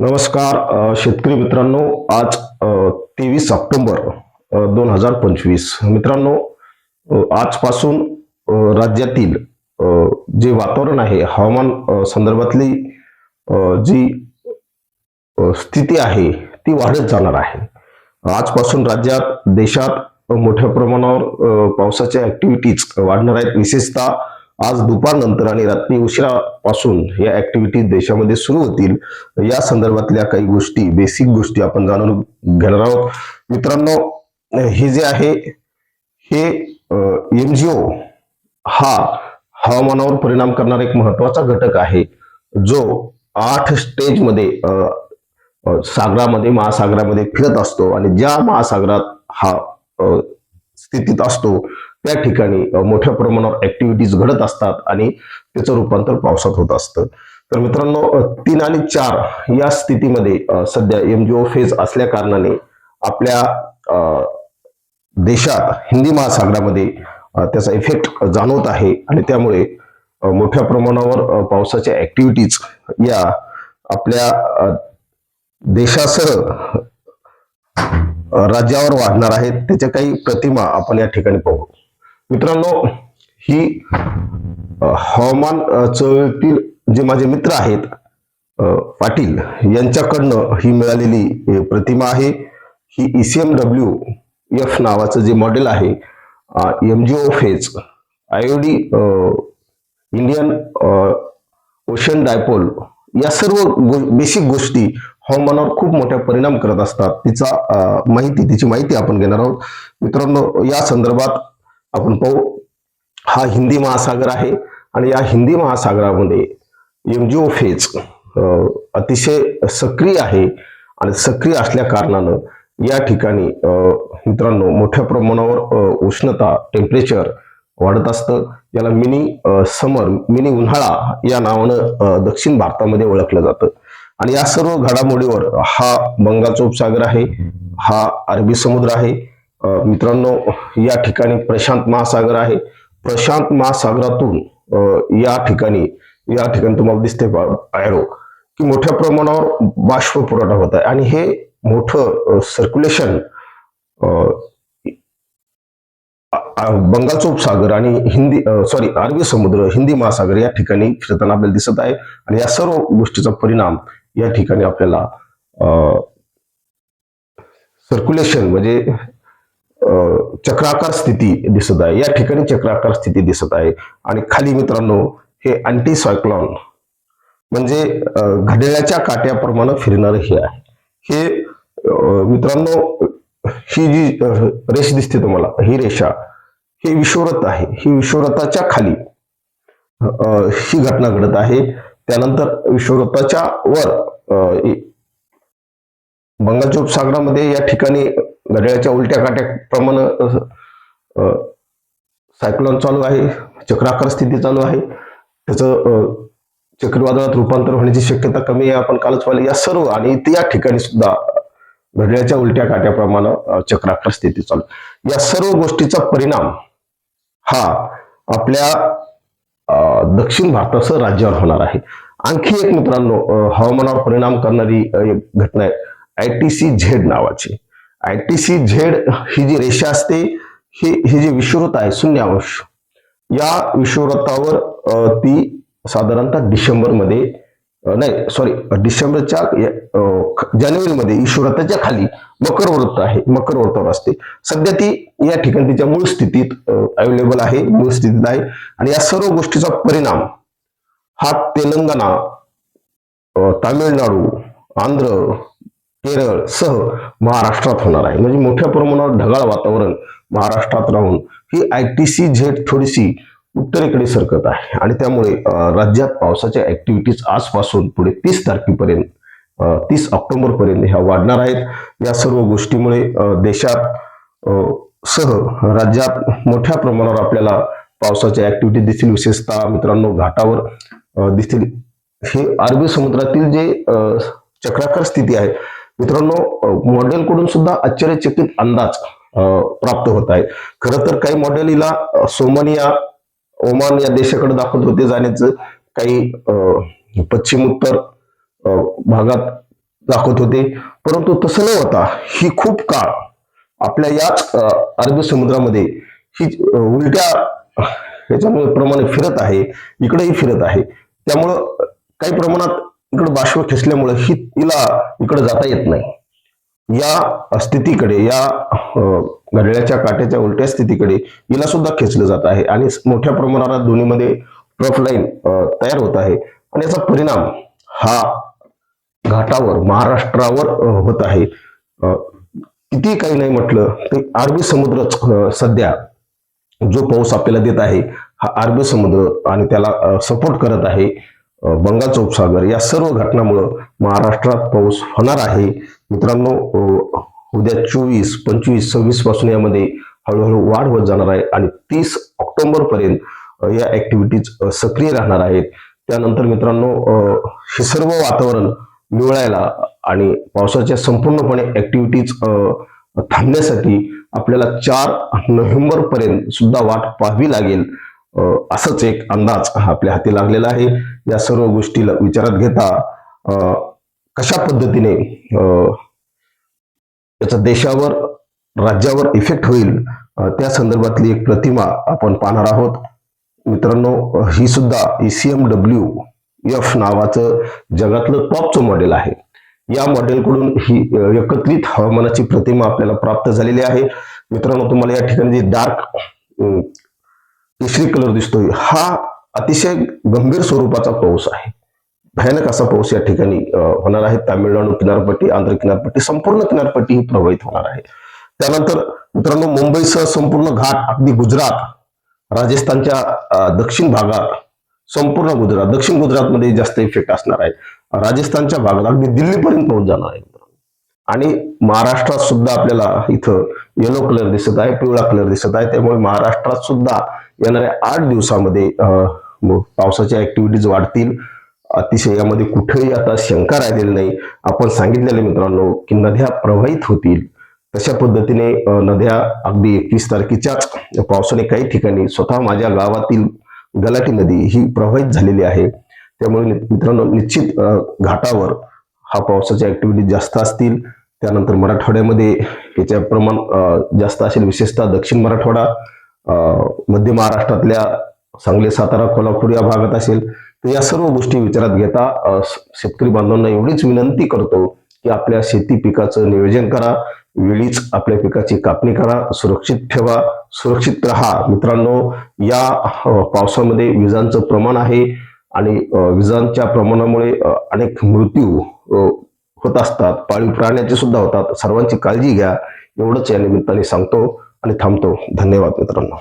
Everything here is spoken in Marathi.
नमस्कार शेतकरी मित्रांनो आज तेवीस ऑक्टोंबर दोन हजार पंचवीस. मित्रांनो आजपासून राज्यातील जे वातावरण आहे हवामान संदर्भातली जी स्थिती आहे ती वाढत जाणार आहे. आजपासून राज्यात देशात मोठ्या प्रमाणावर पावसाच्या ऍक्टिव्हिटीज वाढणार आहेत. विशेषतः आज दुपारनंतर आणि रात्री उशिरापासून या ऍक्टिव्हिटीज देशामध्ये सुरू होतील. या संदर्भातल्या काही गोष्टी बेसिक गोष्टी आपण जाणून घेणार आहोत. मित्रांनो हे जे आहे हे एनजीओ हा हवामानावर परिणाम करणारा एक महत्त्वाचा घटक आहे. जो आठ स्टेजमध्ये सागरामध्ये महासागरामध्ये फिरत असतो आणि ज्या महासागरात हा स्थितीत असतो. त्या ठिकाणी मोठ्या प्रमाणावर ऍक्टिव्हिटीज घडत असतात आणि त्याचं रूपांतर पावसात होत असतं. तर मित्रांनो तीन आणि चार या स्थितीमध्ये सध्या एमजीओ फेज असल्या कारणाने आपल्या देशात हिंदी महासागरामध्ये त्याचा इफेक्ट जाणवत आहे आणि त्यामुळे मोठ्या प्रमाणावर पावसाच्या ऍक्टिव्हिटीज या आपल्या देशासह राज्यावर वाढणार आहेत त्याच्या काही प्रतिमा आपण या ठिकाणी पाहू. मित्रांनो ही हवामान चळवळीतील जे माझे मित्र आहेत पाटील यांच्याकडनं ही मिळालेली प्रतिमा आहे. ही ईसीएम डब्ल्यू एफ नावाचं जे मॉडेल आहे MJO phase IOD Indian ocean dipole या सर्व गो बेसिक गोष्टी हवामानावर खूप मोठ्या परिणाम करत असतात. तिचा माहिती तिची माहिती आपण घेणार आहोत. मित्रांनो या संदर्भात आपण पाहू. हा हिंदी महासागर आहे आणि या हिंदी महासागरामध्ये एमजीओ फेज अतिशय सक्रिय आहे आणि सक्रिय असल्या कारणानं या ठिकाणी मित्रांनो मोठ्या प्रमाणावर उष्णता टेम्परेचर वाढत असतं. याला मिनी समर मिनी उन्हाळा या नावानं दक्षिण भारतामध्ये ओळखलं जातं. आणि या सर्व घडामोडीवर हा बंगालचा उपसागर आहे हा अरबी समुद्र आहे. मित्रांनो या ठिकाणी प्रशांत महासागर आहे. प्रशांत महासागरातून या ठिकाणी या ठिकाणी तुम्हाला दिसते ॲरो की मोठ्या प्रमाणावर बाष्प पुरवठा होत आहे. आणि हे मोठं सर्क्युलेशन बंगालचा उपसागर आणि हिंदी सॉरी अरबी समुद्र हिंदी महासागर या ठिकाणी फिरताना आपल्याला दिसत आहे. आणि या सर्व गोष्टीचा परिणाम या ठिकाणी आपल्याला सर्क्युलेशन म्हणजे चक्राकार स्थिती दिसत आहे. या ठिकाणी चक्राकार स्थिती दिसत आहे. आणि खाली मित्रांनो हे अँटी सायक्लॉन म्हणजे अ, घड्याळाच्या काट्याप्रमाणे फिरणारं हे आहे. हे मित्रांनो ही जी रेष दिसते तुम्हाला ही रेषा ही विषुववृत्त आहे. ही विषुववृत्ताच्या खाली ही घटना घडत आहे. त्यानंतर विषुववृत्ताच्या वर बंगालच्या उपसागरामध्ये या ठिकाणी घड्याळ्याच्या उलट्या काट्याप्रमाणे सायक्लॉन चालू आहे चक्राकार स्थिती चालू आहे त्याचं चक्रीवादळात रूपांतर होण्याची शक्यता कमी आहे आपण कालच पाहिलं या सर्व आणि ते या ठिकाणी सुद्धा घड्याळाच्या उलट्या काट्याप्रमाणे चक्राकार स्थिती चालू आहे. या सर्व गोष्टीचा परिणाम हा आपल्या दक्षिण भारतासह राज्यावर होणार आहे. आणखी एक मित्रांनो हवामानावर परिणाम करणारी एक घटना आहे आय टी सी झेड नावाची. आय टी सी झेड ही जी रेषा असते ही ही जी विषुवृत्त आहे शून्यावश या विषुववृत्तावर ती साधारणतः डिसेंबरमध्ये नाही सॉरी डिसेंबरच्या जानेवारीमध्ये विषुववृत्ताच्या खाली मकर वृत्त आहे मकर वृत्तावर असते. सध्या ती या ठिकाणी तिच्या मूळ स्थितीत अवेलेबल आहे मूळ स्थितीत आहे आणि या सर्व गोष्टीचा परिणाम हा तेलंगणा तामिळनाडू आंध्र केरळ सह महाराष्ट्रात होणार आहे. म्हणजे मोठ्या प्रमाणावर ढगाळ वातावरण महाराष्ट्रात राहून ही आय टी सी झेड थोडीशी उत्तरेकडे सरकत आहे. आणि त्यामुळे राज्यात पावसाच्या ऍक्टिव्हिटीज आजपासून पुढे तीस तारखेपर्यंत तीस ऑक्टोबर पर्यंत ह्या वाढणार आहेत. या सर्व गोष्टीमुळे देशात सह राज्यात मोठ्या प्रमाणावर आपल्याला पावसाच्या ऍक्टिव्हिटी दिसतील. विशेषतः मित्रांनो घाटावर दिसतील. हे अरबी समुद्रातील जे चक्राकार स्थिती आहे मित्रांनो मॉडेलकडून सुद्धा आश्चर्यचकित अंदाज प्राप्त होत आहे. खरं तर काही मॉडेल हिला सोमानिया ओमान या देशाकडे दाखवत होते जाण्याचं. काही अ, पश्चिम उत्तर भागात दाखवत होते. परंतु तसं न होता ही खूप काळ आपल्या याच अरबी समुद्रामध्ये ही उलट्या ह्याच्यामुळे प्रमाणे फिरत आहे इकडेही फिरत आहे. त्यामुळं काही प्रमाणात इकडे बाष्प खेचल्यामुळे ही तिला इकडे जाता येत नाही. या स्थितीकडे या अ, काट्याच्या उलट्या स्थितीकडे हिला सुद्धा खेचलं जात आहे आणि मोठ्या प्रमाणात दोन्हीमध्ये ट्रफ लाईन तयार होत आहे. आणि याचा परिणाम हा घाटावर महाराष्ट्रावर होत आहे. किती काही नाही म्हटलं तर अरबी समुद्रच सध्या जो पाऊस आपल्याला देत आहे हा अरबी समुद्र आणि त्याला सपोर्ट करत आहे बंगालचा उपसागर या सर्व घटनामुळं महाराष्ट्रात पाऊस होणार आहे. मित्रांनो उद्या चोवीस पंचवीस सव्वीसपासून यामध्ये हळूहळू वाढ होत जाणार आहे आणि तीस ऑक्टोबर पर्यंत या ऍक्टिव्हिटीज सक्रिय राहणार आहेत. त्यानंतर मित्रांनो हे सर्व वातावरण निवळायला आणि पावसाच्या संपूर्णपणे ऍक्टिव्हिटीज थांबण्यासाठी आपल्याला चार नोव्हेंबर पर्यंत सुद्धा वाट पाहावी लागेल असंच एक अंदाज आपल्या हाती लागलेला आहे. या सर्व गोष्टीला विचारात घेता कशा पद्धतीने याचा देशावर राज्यावर इफेक्ट होईल त्या संदर्भातली एक प्रतिमा आपण पाहणार आहोत. मित्रांनो ही सुद्धा ईसीएम डब्ल्यू एफ नावाचं जगातलं टॉपचं मॉडेल आहे. या मॉडेलकडून ही एकत्रित हवामानाची प्रतिमा आपल्याला प्राप्त झालेली आहे. मित्रांनो तुम्हाला या ठिकाणी जे डार्क केशरी कलर दिसतोय हा अतिशय गंभीर स्वरूपाचा पाऊस आहे. भयानक असा पाऊस या ठिकाणी होणार आहे. तामिळनाडू किनारपट्टी आंध्र किनारपट्टी संपूर्ण किनारपट्टी ही प्रभावित होणार आहे. त्यानंतर मित्रांनो मुंबईसह संपूर्ण घाट अगदी गुजरात राजस्थानच्या दक्षिण भागात संपूर्ण गुजरात दक्षिण गुजरातमध्ये जास्त इफेक्ट असणार आहे. राजस्थानच्या भागात अगदी दिल्लीपर्यंत पाऊस जाणार आहे. आणि महाराष्ट्रात सुद्धा आपल्याला इथं येलो कलर दिसत आहे पिवळा कलर दिसत आहे. त्यामुळे महाराष्ट्रात सुद्धा येणाऱ्या आठ दिवसामध्ये अं, पावसाच्या ऍक्टिव्हिटीज वाढतील. अतिशय यामध्ये कुठेही आता शंका राहिलेली नाही. आपण सांगितलेले मित्रांनो की नद्या प्रवाहित होतील. तशा पद्धतीने नद्या अगदी एकवीस तारखेच्याच पावसाने काही ठिकाणी स्वतः माझ्या गावातील गलाटी नदी ही प्रवाहित झालेली आहे. त्यामुळे मित्रांनो निश्चित घाटावर हा पावसाच्या ऍक्टिव्हिटी जास्त असतील. त्यानंतर मराठवाड्यामध्ये याचे प्रमाण जास्त असेल विशेषतः दक्षिण मराठवाडा मध्य महाराष्ट्रातल्या सांगली सातारा कोल्हापूर या भागात असेल. या सर्व गोष्टी विचारात घेता शेतकरी बांधवांना एवढीच विनंती करतो की आपल्या शेती पिकाचं नियोजन करा वेळीच आपल्या पिकाची कापणी करा सुरक्षित ठेवा सुरक्षित राहा. मित्रांनो या पावसामध्ये विजांचं प्रमाण आहे आणि विजांच्या प्रमाणामुळे अनेक मृत्यू होत असतात. पाळीव प्राण्याचे सुद्धा होतात. सर्वांची काळजी घ्या. एवढंच या निमित्ताने सांगतो आणि थांबतो. धन्यवाद मित्रांनो.